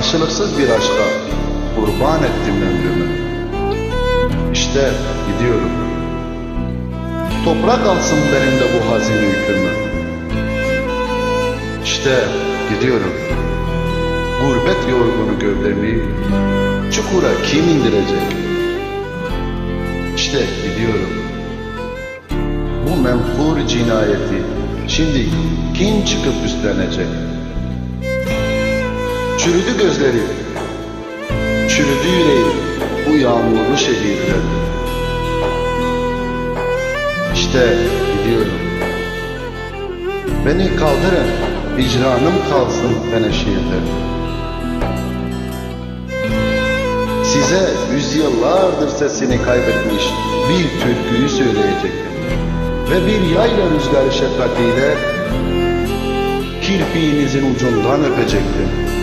Karşılıksız bir aşka kurban ettim ömrümü. İşte gidiyorum. Toprak alsın benim de bu hazin yükümü. İşte gidiyorum. Gurbet yorgunu gövdemi çukura kim indirecek? İşte gidiyorum. Bu menfur cinayeti şimdi kim çıkıp üstlenecek? Çürüdü gözleri, çürüdü yüreği bu yağmurlu şehirde. İşte gidiyorum. Beni kaldırın, vicdanım kalsın Teneşehir'de. Size yüzyıllardır sesini kaybetmiş bir türküyü söyleyecektim. Ve bir yayla rüzgarı şefkatiyle kirpiğinizin ucundan öpecektim.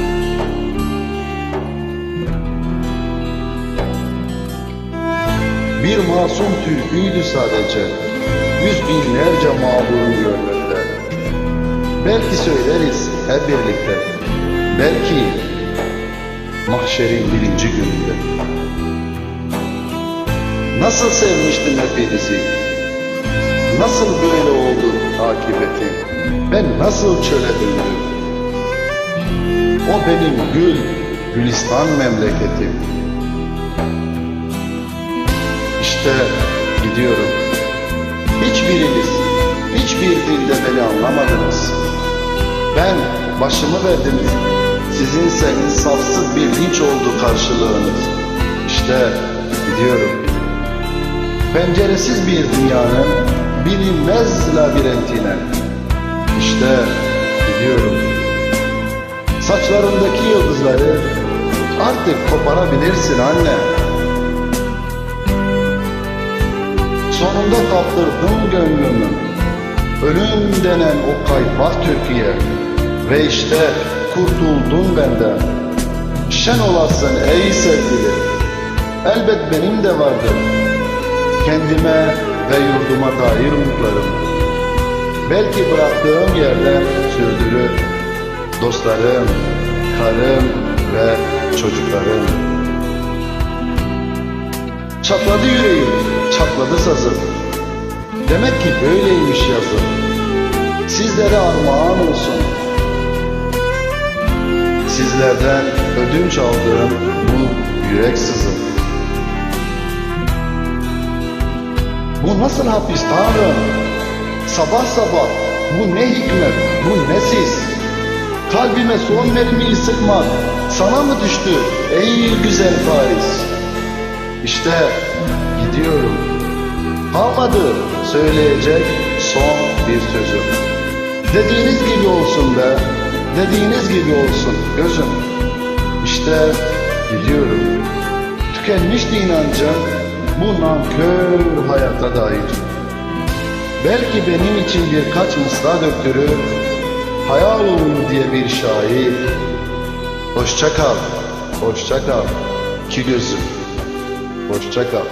Bir masum türküydü sadece, yüz binlerce mağdurun gönlünde. Belki söyleriz hep birlikte, belki mahşerin birinci gününde. Nasıl sevmiştim hepinizi, nasıl böyle oldu akıbeti, ben nasıl çöle döndüm. O benim gül, gülistan memleketim. İşte gidiyorum. Hiçbiriniz, hiçbir dilde beni anlamadınız. Ben başımı verdiniz. Sizinse insafsız bir linç oldu karşılığınız. İşte gidiyorum. Penceresiz bir dünyanın bilinmez labirentine. İşte gidiyorum. Saçlarındaki yıldızları artık koparabilirsin anne. Sonunda kaptırdım gönlümü. Ölüm denen o kaypak Türkiye. Ve işte kurtuldum benden. Şen olasın ey sevgili Elbet benim de vardır. Kendime ve yurduma dair umutlarım. Belki bıraktığım yerden sürdürür Dostlarım, karım ve çocuklarım Çatladı yüreğim, çatladı sazım. Demek ki böyleymiş yazım. Sizlere armağan olsun. Sizlerden ödünç aldığım bu yürek sızım. Bu nasıl hapis Tanrım? Sabah sabah bu ne hikmet, bu ne siz? Kalbime son mermiyi sıkmak sana mı düştü ey güzel Paris? İşte gidiyorum. Kalmadı söyleyecek son bir sözüm. Dediğiniz gibi olsun be, dediğiniz gibi olsun gözüm. İşte gidiyorum. Tükenmişti inancım bu nankör hayata dair. Belki benim için birkaç mısra döktürür, hayal olur diye bir şair. Hoşça kal, hoşça kal ki gözüm. Hoşça kal.